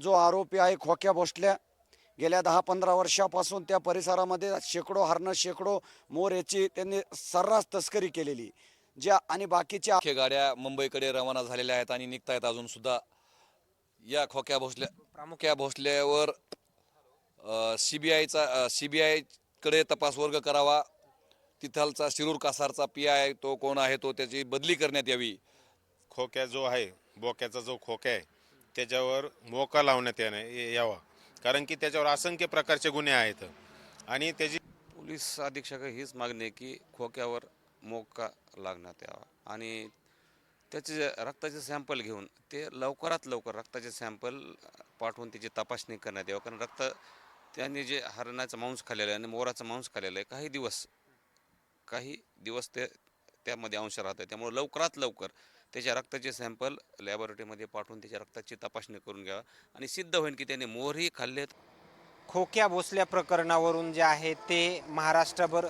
जो आरोपी आहे खोक्या भोसल्या गेल्या दहा पंधरा वर्षापासून त्या परिसरामध्ये शेकडो हरणं शेकडो मोर याची त्यांनी सर्रास तस्करी केलेली. ज्या आणि बाकीच्या गाड्या मुंबईकडे रवाना झालेल्या आहेत आणि निघतायत अजून सुद्धा. या खोक्या भोसल्या प्रामुख्या भोसल्यावर सी बी आयचा सी बी आयकडे तपास वर्ग करावा. तिथलचा शिरूर कासारचा पी आय तो कोण आहे तो त्याची बदली करण्यात यावी. खोक्या जो आहे बोक्याचा जो खोक्या आहे त्याच्यावर मोका लावण्यात येणे यावा. कारण की त्याच्यावर असंख्य प्रकारचे गुन्हे आहेत. आणि त्याची पोलीस अधीक्षक हीच मागणी आहे की खोक्यावर मोका लागण्यात यावा. आणि त्याचे जे रक्ताचे सॅम्पल घेऊन ते लवकरात लवकर रक्ताचे सॅम्पल पाठवून त्याची तपासणी करण्यात यावं. कारण रक्त त्यांनी जे हरणाचं मांस खाल्लेलं आहे आणि मोराचं मांस खाल्लेलं आहे काही दिवस काही दिवस ते त्यामध्ये अंश राहतात. त्यामुळे लवकरात लवकर त्याच्या रक्ताचे सॅम्पल लॅबोरेटरीमध्ये पाठवून त्याच्या रक्ताची तपासणी करून घ्यावा आणि सिद्ध होईल की त्याने मोहरही खाल्लेत खोक्या भोसल्या प्रकरणावरून जे आहे ते महाराष्ट्रभर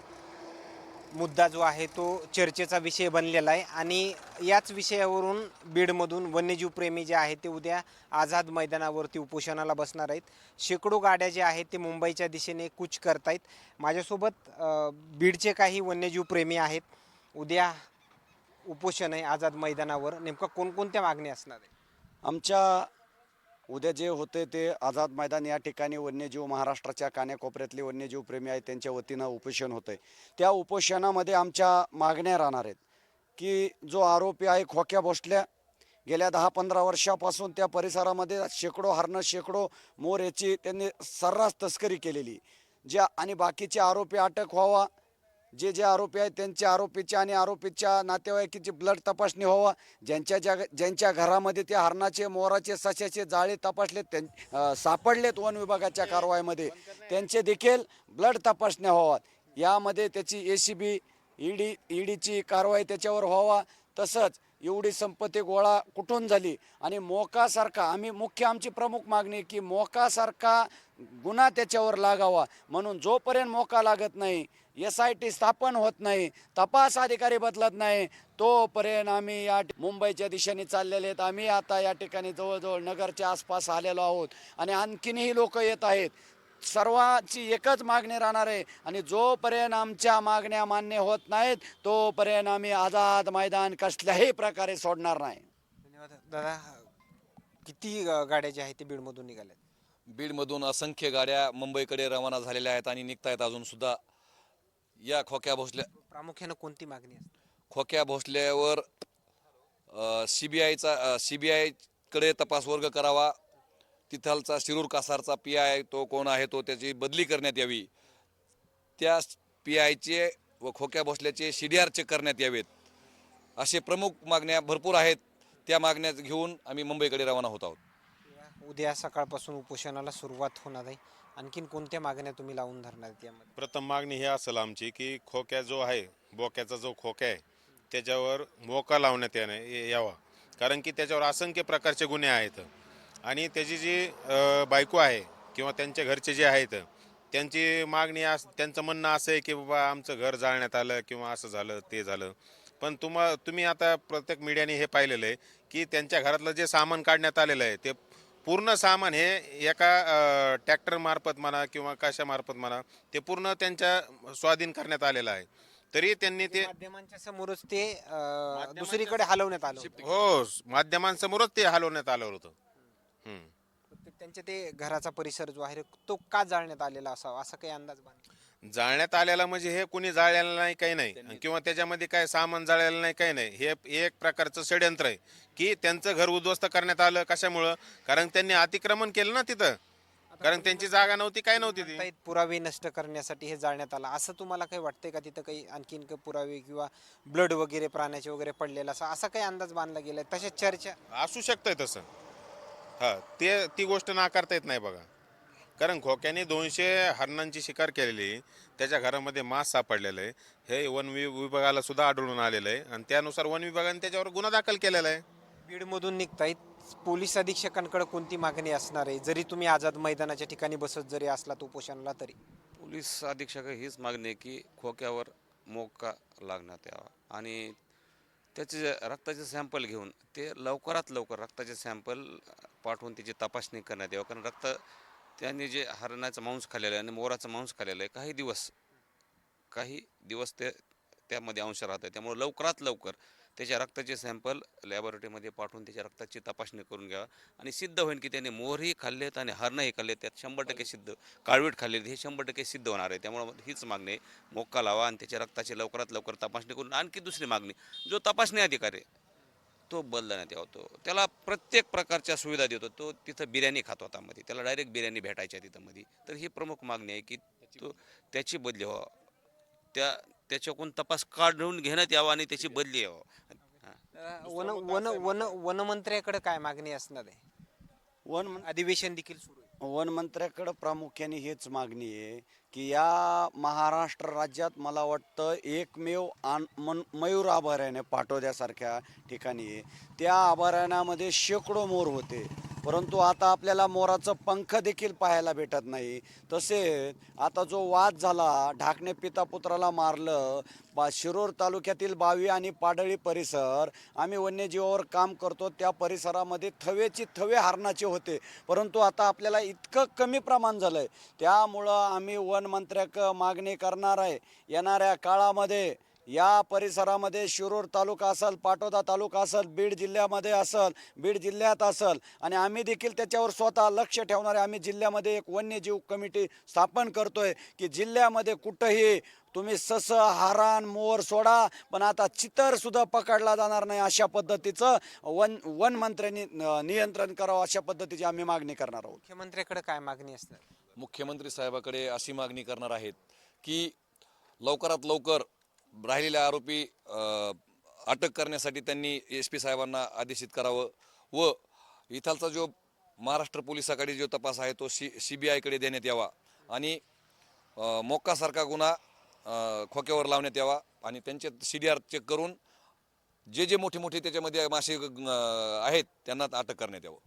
मुद्दा जो आहे तो चर्चेचा विषय बनलेला आहे. आणि याच विषयावरून बीडमधून वन्यजीव प्रेमी जे आहेत ते उद्या आझाद मैदानावरती उपोषणाला बसणार आहेत. शेकडो गाड्या ज्या आहेत ते मुंबईच्या दिशेने कूच करतायत. माझ्यासोबत बीडचे काही वन्यजीव प्रेमी आहेत. उद्या उपोषण आहे आझाद मैदानावर नेमकं कोणकोणत्या मागण्या असणार आहे आमच्या उद्या जे होते ते आझाद मैदान या ठिकाणी वन्यजीव महाराष्ट्राच्या कान्याकोपऱ्यातले वन्यजीव प्रेमी आहेत त्यांच्या वतीनं उपोषण होतं आहे त्या उपोषणामध्ये आमच्या मागण्या राहणार आहेत की जो आरोपी आहे खोक्या भोसल्या गेल्या दहा पंधरा वर्षापासून त्या परिसरामध्ये शेकडो हरणं शेकडो मोर याची त्यांनी सर्रास तस्करी केलेली. ज्या आणि बाकीचे आरोपी अटक व्हावा जे जे आरोपी आहेत त्यांच्या आरोपीच्या आणि आरोपीच्या नातेवाईकीची ब्लड तपासणी व्हावा. ज्यांच्या ज्या ज्यांच्या घरामध्ये त्या हरणाचे मोराचे सशाचे जाळे तपासलेत त्यां सापडलेत वन विभागाच्या कारवाईमध्ये त्यांचे देखील ब्लड तपासण्या व्हावात यामध्ये त्याची ए सी बी ईडी ईडीची कारवाई त्याच्यावर व्हावा. तसंच एवढी संपत्ती गोळा कुठून झाली? आणि मोकासारखा आम्ही मुख्य आमची प्रमुख मागणी की मोकासारखा गुन्हा त्याच्यावर लागावा. म्हणून जोपर्यंत मोका लागत नाही एस आय टी स्थापन होत नाही तपास अधिकारी बदलत नाही तोपर्यंत आम्ही या मुंबईच्या दिशेने चाललेले आहेत. आम्ही आता या ठिकाणी जवळजवळ नगरच्या आसपास आलेलो आहोत. आणि आणखीनही लोक येत आहेत. सर्वांची एकच मागणी राहणार आहे. आणि जोपर्यंत आमच्या मागण्या मान्य होत नाहीत तोपर्यंत आम्ही आझाद मैदान कसल्याही प्रकारे सोडणार नाही. धन्यवाद. दादा किती गाड्या ज्या आहेत ते बीडमधून निघाल्यात? बीडमधून असंख्य गाड्या मुंबईकडे रवाना झालेल्या आहेत आणि निघतायत अजून सुद्धा या खोक्या भोसल्या प्रामुख्यानं कोणती मागणी असते? खोक्या भोसल्यावर सी बी आयचा सी बी आयकडे तपास वर्ग करावा. तिथलचा शिरूर कासारचा पी आय तो कोण आहे तो त्याची बदली करण्यात यावी. त्या पी आयचे व खोक्या भोसल्याचे सी डी आर चेक करण्यात यावेत. असे प्रमुख मागण्या भरपूर आहेत. त्या मागण्या घेऊन आम्ही मुंबईकडे रवाना होत आहोत. उद्या सकाळपासून उपोषणाला सुरुवात होणार आहे. आणखीन कोणत्या मागण्या तुम्ही लावून धरणार आहेत यामध्ये? प्रथम मागणी ही असेल आमची की खोक्या जो आहे बोक्याचा जो खोक्या आहे त्याच्यावर मोका लावण्यात येणं ये- यावा. कारण की त्याच्यावर असंख्य प्रकारचे गुन्हे आहेत. आणि त्याची जी अ, बायको आहे किंवा त्यांच्या घरचे जे आहेत त्यांची मागणी अस त्यांचं म्हणणं असं आहे की बाबा आमचं घर जाळण्यात आलं किंवा असं झालं ते झालं. पण तुम्हा तुम्ही आता प्रत्येक मीडियाने हे पाहिलेलं आहे की त्यांच्या घरातलं जे सामान काढण्यात आलेलं आहे ते पूर्ण सामान हे एका ट्रॅक्टर मार्फत म्हणा किंवा कशामार्फत म्हणा ते पूर्ण त्यांच्या स्वाधीन करण्यात आलेलं आहे तरी त्यांनी ते माध्यमांच्या समोरच ते अ, दुसरीकडे हलवण्यात आलं होतं. हो माध्यमांसमोरच ते हलवण्यात आलं होतं हम्म. ते- त्यांच्या ते घराचा परिसर जो आहे तो का जाळण्यात आलेला असावा असा काही अंदाज बांधला जाळण्यात आलेला म्हणजे हे कुणी जाळलेलं नाही काही नाही. किंवा त्याच्यामध्ये काय सामान जाळलेलं नाही काही नाही. हे एक प्रकारचं षडयंत्र आहे. की त्यांचं घर उद्ध्वस्त करण्यात आलं कशामुळं? कारण त्यांनी अतिक्रमण केलं ना तिथं. कारण त्यांची जागा नव्हती काय नव्हती ती. पुरावे नष्ट करण्यासाठी हे जाळण्यात आलं. असं तुम्हाला काही वाटतंय का तिथं काही आणखीन काही पुरावे किंवा ब्लड वगैरे प्राण्याचे वगैरे पडलेला असा असा काही अंदाज बांधला गेलाय? तशा चर्चा असू शकतंय तसं. हा ते ती गोष्ट नाकारता येत नाही बघा. कारण खोक्याने दोनशे हरणांची शिकार केलेली त्याच्या घरामध्ये मांस सापडलेलं आहे. हे वन वि विभागाला सुद्धा आढळून आलेलं आहे. आणि त्यानुसार वन विभागाने त्याच्यावर गुन्हा दाखल केलेला आहे. बीडमधून निघतायत. पोलीस अधीक्षकांकडे कोणती मागणी असणार आहे? जरी तुम्ही आझाद मैदानाच्या ठिकाणी बसत जरी असलात उपोषणाला तरी. पोलीस अधीक्षक हीच मागणी आहे की खोक्यावर मोका लागण्यात यावा. आणि त्याचे रक्ताचे सॅम्पल घेऊन ते लवकरात लवकर रक्ताचे सॅम्पल पाठवून त्याची तपासणी करण्यात यावं. कारण रक्त त्यांनी जे हरणाचा मांस खाल्लेलं आहे आणि मोराचं मांस खाल्लेलं आहे काही दिवस काही दिवस ते त्यामध्ये अंश राहतात. त्यामुळे लवकरात लवकर त्याच्या रक्ताचे सॅम्पल लॅबोरेटरीमध्ये पाठवून त्याच्या रक्ताची तपासणी करून घ्यावा. आणि सिद्ध होईल की त्याने मोरही खाल्लेत आणि हरणही खाल्ले त्यात शंभर टक्के सिद्ध काळवीट खाल्लेत हे शंभर टक्के सिद्ध होणार आहे. त्यामुळे हीच मागणी मोक्का लावा आणि त्याच्या रक्ताची लवकरात लवकर तपासणी करून आणखी दुसरी मागणी. जो तपासणी अधिकारी आहे, तो बदलण्यात यावा तो. त्याला प्रत्येक प्रकारच्या सुविधा देतो. तो तिथं बिर्याणी खात होता मध्ये. त्याला डायरेक्ट बिर्याणी भेटायच्या तिथं मध्ये. तर ही प्रमुख मागणी आहे की तो त्याची बदली व्हावा त्या त्याच्याकडून तपास काढून घेण्यात यावा आणि त्याची बदली यावं. हां. वन वन वन वनमंत्र्याकडे काय मागणी असणार आहे? वन अधिवेशन देखील सुरू वनमंत्र्याकडं वन मंत्र्याकडं प्रामुख्याने हेच मागणी आहे की या महाराष्ट्र राज्यात मला वाटतं एकमेव आन मन मयूर अभयारण्य पाटोद्यासारख्या ठिकाणी आहे. त्या अभयारण्यामध्ये शेकडो मोर होते. परंतु आता आपल्याला मोराचं पंख देखील पाहायला भेटत नाही. तसेच आता जो वाद झाला ढाकणे पिता पुत्राला मारलं बा शिरूर तालुक्यातील बावी आणि पाडळी परिसर आम्ही वन्यजीवावर काम करतो त्या परिसरामध्ये थवेची थवे हरणाचे होते. परंतु आता आपल्याला इतकं कमी प्रमाण झालं आहे त्यामुळं आम्ही वनमंत्र्याक मागणी करणार आहे. येणाऱ्या काळामध्ये या परिसरामध्ये शिरूर तालुका असेल पाटोदा तालुका असेल बीड जिल्ह्यामध्ये असेल बीड जिल्ह्यात असेल आणि आम्ही देखील त्याच्यावर स्वतः लक्ष ठेवणार आम्ही जिल्ह्यामध्ये एक वन्यजीव कमिटी स्थापन करतोय की जिल्ह्यामध्ये कुठंही तुम्ही सस हारान मोर सोडा पण आता चितर सुद्धा पकडला जाणार नाही अशा पद्धतीचं वन वन मंत्र्यांनी अं, नियंत्रण करावं अशा पद्धतीची आम्ही मागणी करणार आहोत. मुख्यमंत्र्याकडे काय मागणी असणार? मुख्यमंत्री साहेबाकडे अशी मागणी करणार आहेत की लवकरात लवकर राहिलेले आरोपी अटक करण्यासाठी त्यांनी एस पी साहेबांना आदेशित करावं व इथालचा जो महाराष्ट्र पोलिसाकडे जो तपास आहे तो सी सी बी आयकडे देण्यात यावा आणि मोक्कासारखा गुन्हा खोक्यावर लावण्यात यावा आणि त्यांचे सी डी आर चेक करून जे जे मोठे मोठे त्याच्यामध्ये मासे आहेत त्यांना अटक करण्यात यावं.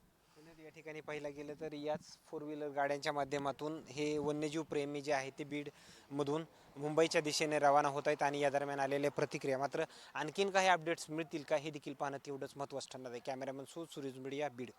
या ठिकाणी पाहिलं गेलं तर याच फोर व्हीलर गाड्यांच्या माध्यमातून हे वन्यजीव प्रेमी जे आहे ते बीडमधून मुंबईच्या दिशेने रवाना होत आहेत आणि या दरम्यान आलेल्या प्रतिक्रिया. मात्र आणखीन काही अपडेट्स मिळतील का हे देखील पाहणं तेवढंच महत्त्वाचं ठरणार आहे. कॅमेरामॅन सो सुरेश मीडिया बीड.